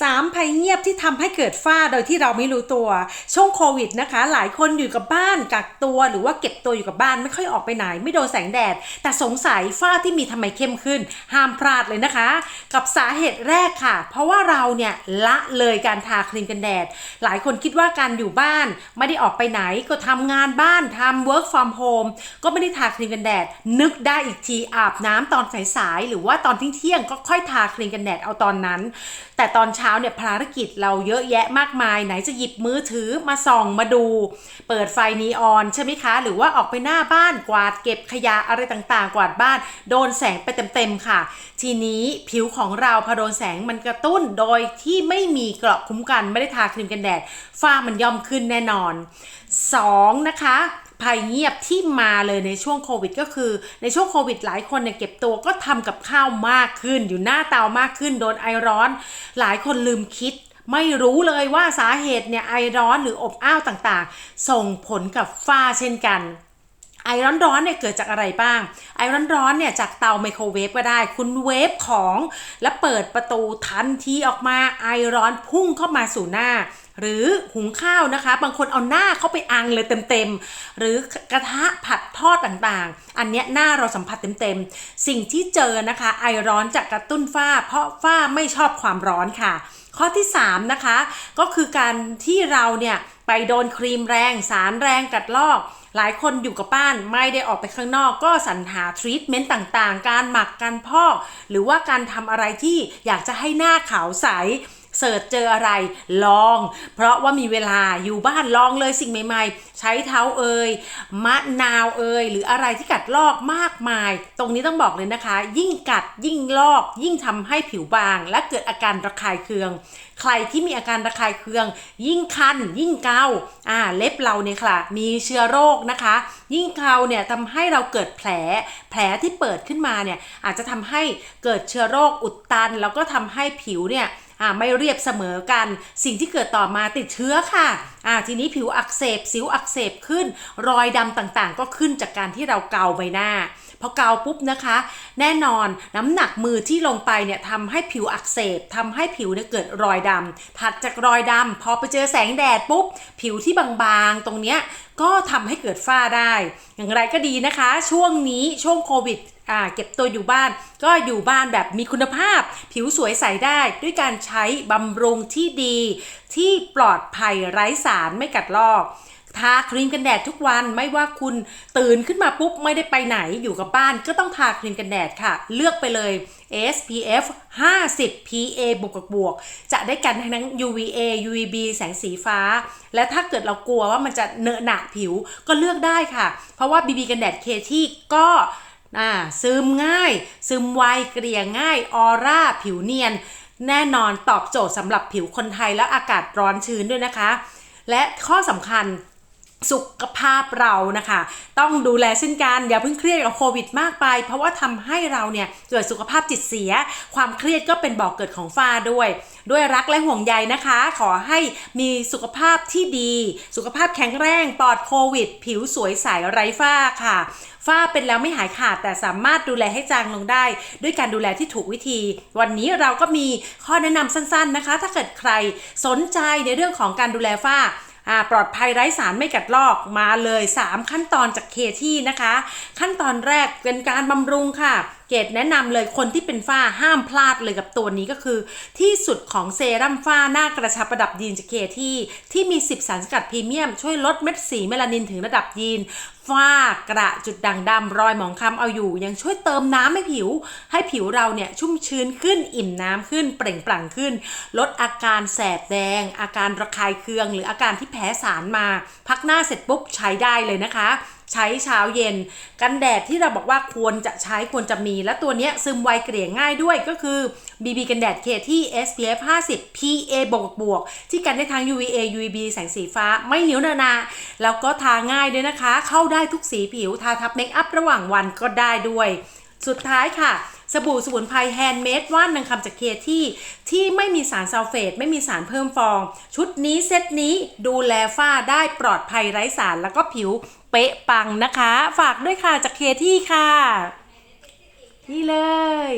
สามภัยเงียบที่ทำให้เกิดฝ้าโดยที่เราไม่รู้ตัว ช่วงโควิดนะคะ หลายคนอยู่กับบ้านกักตัวหรือว่าเก็บตัวอยู่กับบ้านไม่ค่อยออกไปไหน ไม่โดนแสงแดด แต่สงสัยฝ้าที่มีทำไมเข้มขึ้น ห้ามพลาดเลยนะคะ กับสาเหตุแรกค่ะ เพราะว่าเราเนี่ยละเลยการทาครีมกันแดด หลายคนคิดว่าการอยู่บ้านไม่ได้ออกไปไหนก็ทำงานบ้านทำ work from home ก็ไม่ได้ทาครีมกันแดด นึกได้อีกทีอาบน้ำตอนสายๆหรือว่าตอนเที่ยงก็ค่อยทาครีมกันแดดเอาตอนนั้น แต่ตอนเช้าเนี่ยภารกิจเราเยอะแยะมากมาย ไหนจะหยิบมือถือมาส่องมาดู เปิดไฟนีออนใช่ไหมคะ หรือว่าออกไปหน้าบ้านกวาดเก็บขยะอะไรต่างๆ กวาดบ้าน โดนแสงไปเต็มๆค่ะ ทีนี้ผิวของเราพอโดนแสงมันกระตุ้นโดยที่ไม่มีเกราะคุ้มกันไม่ได้ทาครีมกันแดดฝ้ามันย่อมขึ้นแน่นอน 2. นะคะภัยเงียบที่มาเลยในช่วงโควิด ก็คือ ในช่วงโควิด หลายคนเนี่ยเก็บตัวก็ทำกับข้าวมากขึ้น อยู่หน้าเตามากขึ้น โดนไอร้อน หลายคนลืมคิดไม่รู้เลยว่าสาเหตุเนี่ยไอร้อนหรืออบอ้าวต่างๆ ส่งผลกับฝ้าเช่นกัน ไอร้อนร้อนๆเนี่ยเกิดจากอะไรบ้าง ไอร้อนร้อนๆเนี่ยจากเตาไมโครเวฟก็ได้ คุณเวฟของ แล้วเปิดประตูทันทีออกมาไอร้อนพุ่งเข้ามาสู่หน้า หรือหุงข้าวนะคะ บางคนเอาหน้าเข้าไปอังเลยเต็มๆ หรือกระทะผัดทอดต่างๆ อันเนี้ยหน้าเราสัมผัสเต็มๆ สิ่งที่เจอนะคะ ไอร้อนจากกระตุ้นฝ้า เพราะฝ้าไม่ชอบความร้อนค่ะ ข้อที่ 3 นะคะ ก็คือการที่เราเนี่ยไปโดนครีมแรงสารแรงกัดลอกหลายคนอยู่กับบ้านไม่ได้ออกไปข้างนอกก็สรรหาทรีทเมนต์ต่างๆ การหมักการพอกหรือว่าการทำอะไรที่อยากจะให้หน้าขาวใส เสิร์ชเจออะไรลอง เพราะว่ามีเวลาอยู่บ้านลองเลยสิ่งใหม่ ๆ ใช้เท้าเอ่ยมะนาวเอ่ยหรืออะไรที่กัดลอกมากมาย ตรงนี้ต้องบอกเลยนะคะ ยิ่งกัดยิ่งลอก ยิ่งทำให้ผิวบาง และเกิดอาการระคายเคือง ใครที่มีอาการระคายเคือง ยิ่งคัน ยิ่งเกาอ่าเล็บเราเนี่ยค่ะ มีเชื้อโรคนะคะ ยิ่งเกาเนี่ยทำให้เราเกิดแผลแผลที่เปิดขึ้นมาเนี่ยอาจจะทำให้เกิดเชื้อโรคอุดตัน แล้วก็ทำให้ผิวเนี่ยอ่าไม่เรียบเสมอกัน สิ่งที่เกิดต่อมาติดเชื้อค่ะอ่าทีนี้ผิวอักเสบสิวอักเสบขึ้น รอยดำต่างๆ ก็ขึ้นจากการที่เราเกาใบหน้าพอเกาปุ๊บนะคะ แน่นอนน้ำหนักมือที่ลงไปเนี่ยทำให้ผิวอักเสบทำให้ผิวเนี่ยเกิดรอยดำถัดจากรอยดำพอไปเจอแสงแดดปุ๊บ ผิวที่บางๆ ตรงเนี้ยก็ทำให้เกิดฝ้าได้ อย่างไรก็ดีนะคะ ช่วงนี้ช่วงโควิด เก็บตัวอยู่บ้าน ก็อยู่บ้านแบบมีคุณภาพ ผิวสวยใสได้ด้วยการใช้บำรุงที่ดี ที่ปลอดภัยไร้สารไม่กัดลอกทาครีมกันแดดทุกวันไม่ว่าคุณตื่นขึ้นมาปุ๊บไม่ได้ไปไหนอยู่กับบ้านก็ต้องทาครีมกันแดดค่ะ เลือกไปเลย SPF 50 PA บวกกับบวก จะได้กันทั้ง UVA UVB แสงสีฟ้า และถ้าเกิดเรากลัวว่ามันจะเนอะหนะผิวก็เลือกได้ค่ะ เพราะว่า BB กันแดดเคที่ก็ อ่าซึมง่าย ซึมไวเกลี่ยง่ายออร่าผิวเนียน แน่นอนตอบโจทย์สำหรับผิวคนไทยและอากาศร้อนชื้นด้วยนะคะ และข้อสำคัญ สุขภาพเรานะคะ ต้องดูแลเช่นกัน อย่าเพิ่งเครียดกับโควิดมากไป เพราะว่าทำให้เราเนี่ยเกิดสุขภาพจิตเสีย ความเครียดก็เป็นบ่อกเกิดของฝ้าด้วย ด้วยรักและห่วงใยนะคะ ขอให้มีสุขภาพที่ดี สุขภาพแข็งแรงปลอดโควิด ผิวสวยใสไร้ฝ้าค่ะฝ้าเป็นแล้วไม่หายขาดแต่สามารถดูแลให้จางลงได้ ด้วยการดูแลที่ถูกวิธี วันนี้เราก็มีข้อแนะนำสั้น ๆนะคะ ถ้าเกิดใครสนใจในเรื่องของการดูแลฝ้า อ่าปลอดภัยไร้สารไม่กัดลอกมาเลย 3 ขั้นตอนจากเคที่นะคะ ขั้นตอนแรกเป็นการบำรุงค่ะเกดแนะนำเลยคนที่เป็นฝ้าห้ามพลาดเลยกับตัวนี้ก็คือ ที่สุดของเซรั่มฝ้าหน้ากระชับระดับยีนจากเคที่ ที่มี 10 สารสกัดพรีเมียม ช่วยลดเม็ดสีเมลานินถึงระดับยีนฝ้ากระจุดด่างดำรอยหมองคล้ำเอาอยู่ ยังช่วยเติมน้ำให้ผิว ให้ผิวเราเนี่ยชุ่มชื้นขึ้นอิ่มน้ำขึ้น เปล่งปลั่งขึ้น ลดอาการแสบแดง อาการระคายเคือง หรืออาการที่แพ้สารมา พักหน้าเสร็จปุ๊บใช้ได้เลยนะคะ ใช้เช้าเย็น กันแดดที่เราบอกว่าควรจะใช้ควรจะมี และตัวเนี้ยซึมไวเกลี่ยง่ายด้วยก็คือ BB กันแดดเคที่ SPF 50 PA บวกบวกที่กันได้ทั้ง UVA UVB แสงสีฟ้าไม่เหนียวนอะนา แล้วก็ทาง่ายด้วยนะคะ เข้าได้ทุกสีผิวทาทับเมคอัพระหว่างวันก็ได้ด้วย สุดท้ายค่ะสบู่สมุนไพรแฮนด์เมดว่านนางคำจากเคที่ ที่ไม่มีสารซัลเฟต ไม่มีสารเพิ่มฟอง ชุดนี้เซตนี้ดูแลฝ้าได้ปลอดภัยไร้สารแล้วก็ผิว เป๊ะปังนะคะ ฝากด้วยค่ะจากเคที่ค่ะ นี่เลย